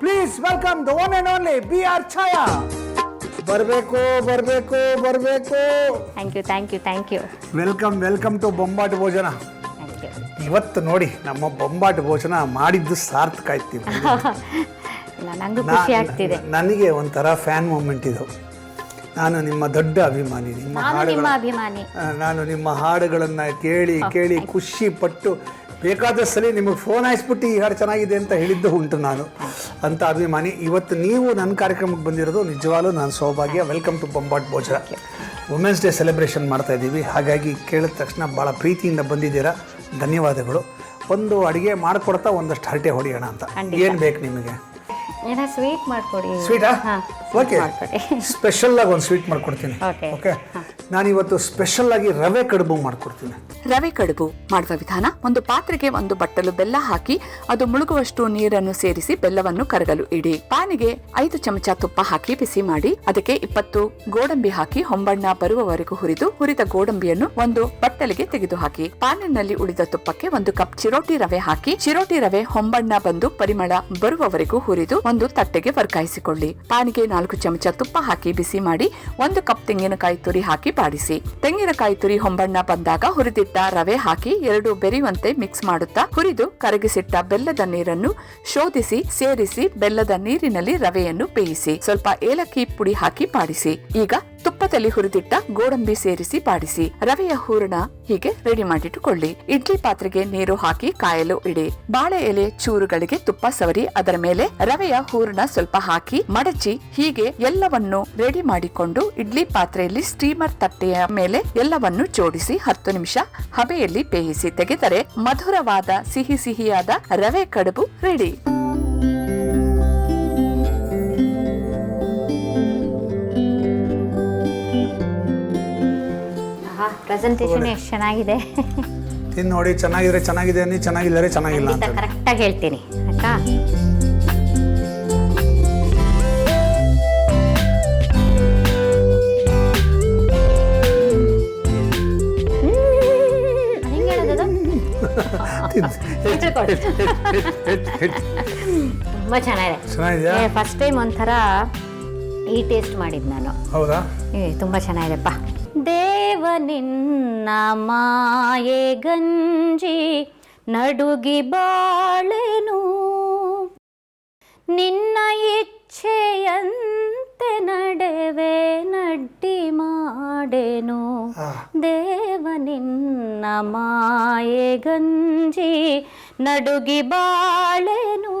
Please welcome the one and only B R Chhaya ಬರಬೇಕು ಬರಬೇಕು ಬರಬೇಕು. Thank you thank you thank you welcome welcome to Bombat Bhojana thank you ಇವತ್ತು ನೋಡಿ ನಮ್ಮ ಬೊಂಬಾಟ್ ಭೋಜನ ಮಾಡಿದ್ದು ಸಾರ್ಥಕ ಆಯ್ತು. ಇಲ್ಲ ನಂಗೂ ಖುಷಿ ಆಗ್ತಿದೆ. ನನಗೆ ಒಂಥರ ಫ್ಯಾನ್ ಮೂಮೆಂಟ್ ಇದು. ನಾನು ನಿಮ್ಮ ದೊಡ್ಡ ಅಭಿಮಾನಿ ನಿಮ್ಮ ಹಾಡುಗಳ ಅಭಿಮಾನಿ. ನಾನು ನಿಮ್ಮ ಹಾಡುಗಳನ್ನು ಕೇಳಿ ಕೇಳಿ ಖುಷಿ ಪಟ್ಟು ಬೇಕಾದಷ್ಟು ಸಲ ನಿಮಗೆ ಫೋನ್ ಹಾಯಿಸ್ಬಿಟ್ಟು ಈ ಹಾಡು ಚೆನ್ನಾಗಿದೆ ಅಂತ ಹೇಳಿದ್ದು ಉಂಟು ನಾನು. ಅಂತ ಅಭಿಮಾನಿ ಇವತ್ತು ನೀವು ನನ್ನ ಕಾರ್ಯಕ್ರಮಕ್ಕೆ ಬಂದಿರೋದು ನಿಜವಾಗ್ಲೂ ನಾನು ಸೌಭಾಗ್ಯ. ವೆಲ್ಕಮ್ ಟು ಬೊಂಬಾಟ್ ಭೋಜನ ವುಮೆನ್ಸ್ ಡೇ ಸೆಲೆಬ್ರೇಷನ್ ಮಾಡ್ತಾ ಇದ್ದೀವಿ. ಹಾಗಾಗಿ ಕೇಳಿದ ತಕ್ಷಣ ಭಾಳ ಪ್ರೀತಿಯಿಂದ ಬಂದಿದ್ದೀರಾ. ಧನ್ಯವಾದಗಳು. ಒಂದು ಅಡುಗೆ ಮಾಡಿಕೊಡ್ತಾ ಒಂದಷ್ಟು ಹರಟೆ ಹೊಡೆಯೋಣ ಅಂತ. ಏನು ಬೇಕು ನಿಮಗೆ? ಸ್ವೀಟ್ ಮಾಡಿಕೊಡಿ. ಸ್ವೀಟಾ ಓಕೆ ಸ್ಪೆಷಲ್ ಆಗಿ ಒಂದು ಸ್ವೀಟ್ ಮಾಡ್ಕೊಡ್ತೀನಿ. ಓಕೆ ನಾನಿವತ್ತು ಸ್ಪೆಷಲ್ ಆಗಿ ರವೆ ಕಡುಬು ಮಾಡ್ಕೊಡ್ತೀನಿ. ರವೆ ಕಡುಬು ಮಾಡುವ ವಿಧಾನ, ಒಂದು ಪಾತ್ರೆಗೆ ಒಂದು ಬಟ್ಟಲು ಬೆಲ್ಲ ಹಾಕಿ, ಅದು ಮುಳುಗುವಷ್ಟು ನೀರನ್ನು ಸೇರಿಸಿ ಬೆಲ್ಲವನ್ನು ಕರಗಲು ಇಡಿ. ಪಾನಿಗೆ ಐದು ಚಮಚ ತುಪ್ಪ ಹಾಕಿ ಬಿಸಿ ಮಾಡಿ, ಅದಕ್ಕೆ ಇಪ್ಪತ್ತು ಗೋಡಂಬಿ ಹಾಕಿ ಹೊಂಬಣ್ಣ ಬರುವವರೆಗೂ ಹುರಿದು, ಹುರಿದ ಗೋಡಂಬಿಯನ್ನು ಒಂದು ಬಟ್ಟಲಿಗೆ ತೆಗೆದು ಹಾಕಿ ಪಾನಿನಲ್ಲಿ ಉಳಿದ ತುಪ್ಪಕ್ಕೆ ಒಂದು ಕಪ್ ಚಿರೋಟಿ ರವೆ ಹಾಕಿ, ಚಿರೋಟಿ ರವೆ ಹೊಂಬಣ್ಣ ಬಂದು ಪರಿಮಳ ಬರುವವರೆಗೂ ಹುರಿದು, ಒಂದು ತಟ್ಟೆಗೆ ವರ್ಗಾಯಿಸಿಕೊಳ್ಳಿ. ಪಾನಿಗೆ ನಾಲ್ಕು ಚಮಚ ತುಪ್ಪ ಹಾಕಿ ಬಿಸಿ ಮಾಡಿ, ಒಂದು ಕಪ್ ತೆಂಗಿನಕಾಯಿ ತುರಿ ಹಾಕಿ ಬಾಡಿಸಿ ತೆಂಗಿನಕಾಯಿ ತುರಿ ಹೊಂಬಣ್ಣ ಬಂದಾಗ ಹುರಿದಿಟ್ಟ ರವೆ ಹಾಕಿ ಎರಡು ಬೆರೆಯುವಂತೆ ಮಿಕ್ಸ್ ಮಾಡುತ್ತಾ, ಹುರಿದು ಕರಗಿಸಿಟ್ಟ ಬೆಲ್ಲದ ನೀರನ್ನು ಶೋಧಿಸಿ, ಸೇರಿಸಿ ಬೆಲ್ಲದ ನೀರಿನಲ್ಲಿ ರವೆಯನ್ನು ಬೇಯಿಸಿ. ಸ್ವಲ್ಪ ಏಲಕ್ಕಿ ಪುಡಿ ಹಾಕಿ ಬಾಡಿಸಿ ಈಗ ತುಪ್ಪದಲ್ಲಿ ಹುರಿದಿಟ್ಟ ಗೋಡಂಬಿ ಸೇರಿಸಿ ಬಾಡಿಸಿ. ರವೆಯ ಹೂರಣ ಹೀಗೆ ರೆಡಿ ಮಾಡಿಟ್ಟುಕೊಳ್ಳಿ. ಇಡ್ಲಿ ಪಾತ್ರೆಗೆ ನೀರು ಹಾಕಿ ಕಾಯಲು ಇಡಿ. ಬಾಳೆ ಎಲೆ ಚೂರುಗಳಿಗೆ ತುಪ್ಪ ಸವರಿ, ಅದರ ಮೇಲೆ ರವೆಯ ಹೂರಣ ಸ್ವಲ್ಪ ಹಾಕಿ ಮಡಚಿ ಹೀಗೆ ಎಲ್ಲವನ್ನು ರೆಡಿ ಮಾಡಿಕೊಂಡು ಇಡ್ಲಿ ಪಾತ್ರೆಯಲ್ಲಿ ಸ್ಟೀಮರ್ ತಟ್ಟೆಯ ಮೇಲೆ ಎಲ್ಲವನ್ನು ಜೋಡಿಸಿ ಹತ್ತು ನಿಮಿಷ ಹಬೆಯಲ್ಲಿ ಬೇಯಿಸಿ ತೆಗೆದರೆ ಮಧುರವಾದ ಸಿಹಿ ಸಿಹಿಯಾದ ರವೆ ಕಡುಬು ರೆಡಿ ಪ್ರೆಸೆಂಟೇಷನ್ ಎಷ್ಟು ಚೆನ್ನಾಗಿದೆ? ತಿಂದು ನೋಡಿ ಚೆನ್ನಾಗಿದ್ರೆ ಚೆನ್ನಾಗಿದೆ ಅನ್ನಿ ಚೆನ್ನಾಗಿಲ್ಲರೆ ಚೆನ್ನಾಗಿಲ್ಲ ಅಂತ ಕರೆಕ್ಟಾಗಿ ಹೇಳ್ತೀನಿ ಆಯ್ತಾ. ತುಂಬಾ ಚೆನ್ನಾಗಿದೆ. ಫಸ್ಟ್ ಟೈಮ್ ಒಂಥರ ಈ ಟೇಸ್ಟ್ ಮಾಡಿದ್ ನಾನು. ಹೌದಾ? ಏ ತುಂಬ ಚೆನ್ನಾಗಿದೆಪ್ಪ. ದೇವ ನಿನ್ನ ಮಾಯೆ ಗಂಜಿ ನಡುಗಿ ಬಾಳೆನು ನಿನ್ನ ಇಚ್ಛೆಯಂತೆ ನಡೆವೆ ನಡ್ಡಿ ಮಾಡೆನು ದೇವ ನಿನ್ನ ಮಾಯೆ ಗಂಜಿ ನಡುಗಿ ಬಾಳೆನು